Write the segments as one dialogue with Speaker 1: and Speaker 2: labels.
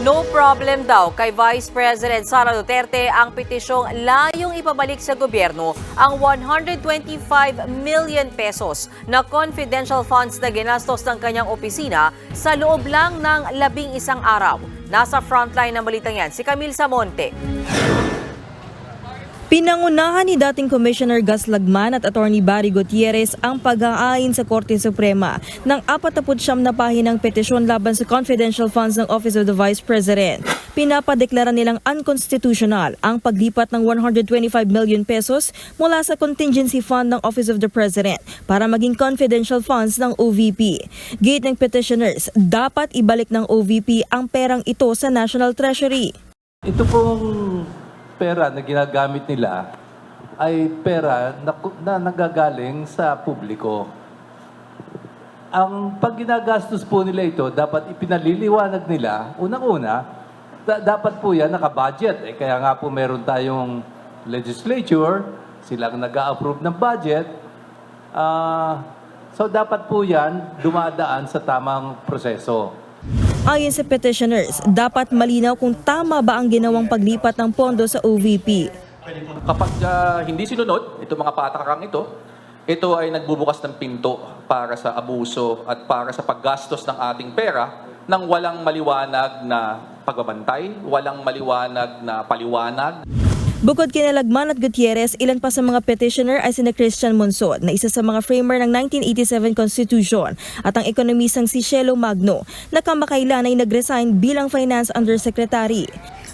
Speaker 1: No problem daw kay Vice President Sara Duterte ang petisyong layong ipabalik sa gobyerno ang 125 million pesos na confidential funds na ginastos ng kanyang opisina sa loob lang ng labing isang araw. Nasa frontline ng balitang yan si Camille Samonte.
Speaker 2: Pinangunahan ni dating Commissioner Gus Lagman at Attorney Barry Gutierrez ang pag-aayin sa Korte Suprema ng 49 na pahinang petisyon laban sa confidential funds ng Office of the Vice President. Pinapadeklara nilang unconstitutional ang paglipat ng 125 million pesos mula sa contingency fund ng Office of the President para maging confidential funds ng OVP. Gate ng petitioners, dapat ibalik ng OVP ang perang ito sa National Treasury.
Speaker 3: Ito pong pera na ginagamit nila ay pera na, na nagagaling sa publiko. Ang pag ginagastos po nila ito, dapat ipinaliliwanag nila, unang-una, da- dapat po yan nakabudget. Eh, kaya nga po meron tayong legislature, silang nag-a-approve ng budget. Ah, so dapat po yan dumadaan sa tamang proseso.
Speaker 2: Ayon sa petitioners, dapat malinaw kung tama ba ang ginawang paglipat ng pondo sa OVP.
Speaker 4: Kapag ah, hindi sinunod, itong mga patakakang ito, ito ay nagbubukas ng pinto para sa abuso at para sa paggastos ng ating pera nang walang maliwanag na pagbabantay, walang maliwanag na paliwanag,
Speaker 2: Bukod kina Lagman at Gutierrez, ilan pa sa mga petitioner ay sina Christian Monsod na isa sa mga framer ng 1987 Constitution at ang ekonomistang si Shelo Magno na kamakailan ay nag-resign bilang Finance Undersecretary.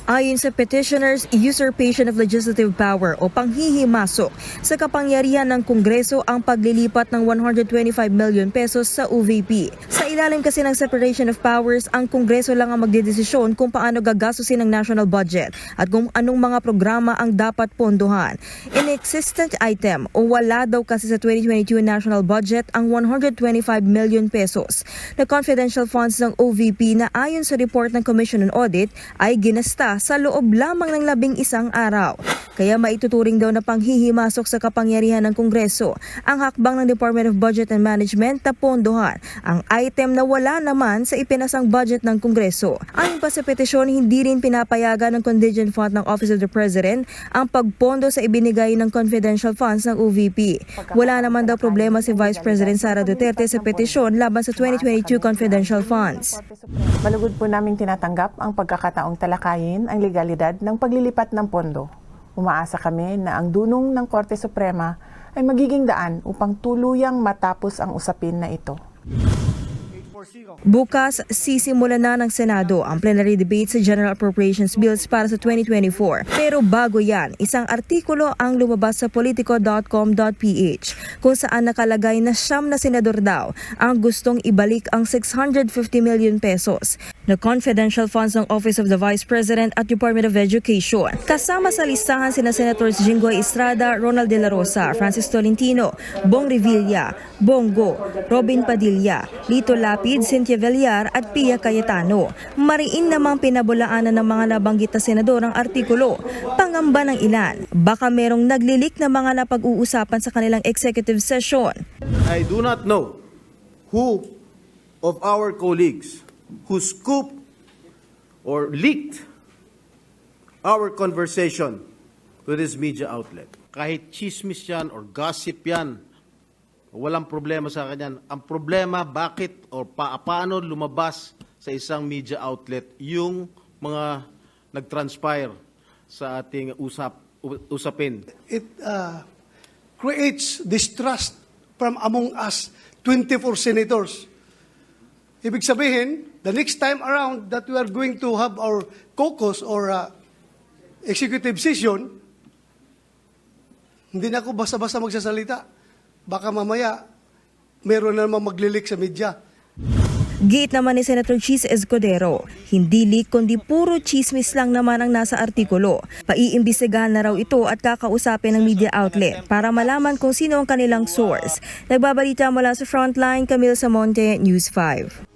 Speaker 2: Ayon sa petitioners, usurpation of legislative power o panghihimasok sa kapangyarihan ng Kongreso ang paglilipat ng 125 million pesos sa OVP. Sa ilalim kasi ng separation of powers, ang Kongreso lang ang magdedesisyon kung paano gagastusin ang national budget at kung anong mga programa ang dapat pondohan. Inexistent item o wala daw kasi sa 2022 national budget ang 125 million pesos na confidential funds ng OVP na ayon sa report ng Commission on Audit ay ginasta sa loob lamang ng labing isang araw. Kaya maituturing daw na panghihimasok sa kapangyarihan ng Kongreso ang hakbang ng Department of Budget and Management na pondohan ang item na wala naman sa ipinasang budget ng Kongreso. Ayon pa sa petisyon, hindi rin pinapayagan ng contingent fund ng Office of the President ang pagpondo sa ibinigay ng confidential funds ng OVP. Wala naman daw problema si Vice President Sara Duterte sa petisyon laban sa 2022 confidential funds.
Speaker 5: Malugod po namin tinatanggap ang pagkakataong talakayin ang legalidad ng paglilipat ng pondo. Umaasa kami na ang dunong ng Korte Suprema ay magiging daan upang tuluyang matapos ang usapin na ito.
Speaker 2: Bukas, sisimula na ng Senado ang plenary debate sa General Appropriations Bills para sa 2024. Pero bago yan, isang artikulo ang lumabas sa politico.com.ph kung saan nakalagay na siyam na senador daw ang gustong ibalik ang 650 million pesos na confidential funds ng Office of the Vice President at Department of Education. Kasama sa listahan sina Senators Jinggoy Estrada, Ronald De La Rosa, Francis Tolentino, Bong Revilla, Bongo, Robin Padilla, Lito Lapid, Cynthia Villar at Pia Cayetano. Mariin namang pinabulaanan ng mga nabanggit na senador ang artikulo. Pangamba ng ilan, baka merong naglilik na mga napag-uusapan sa kanilang executive session.
Speaker 6: I do not know who of our colleagues who scooped or leaked our conversation to this media outlet. Kahit chismis yan or gossip yan, walang problema sa kanyan. Ang problema, bakit or pa, paano lumabas sa isang media outlet yung mga nag-transpire sa ating usap, usapin.
Speaker 7: it uh, creates distrust from among us 24 senators. Ibig sabihin, the next time around that we are going to have our caucus or uh, executive session, hindi na ako basta-basta magsasalita. Baka mamaya, meron na namang maglilik sa media.
Speaker 2: Gate naman ni Senator Cheese Escudero, hindi leak kundi puro chismis lang naman ang nasa artikulo. Paiimbestigahan na raw ito at kakausapin ng media outlet para malaman kung sino ang kanilang source. Nagbabalita mula sa Frontline, Camille Samonte, News 5.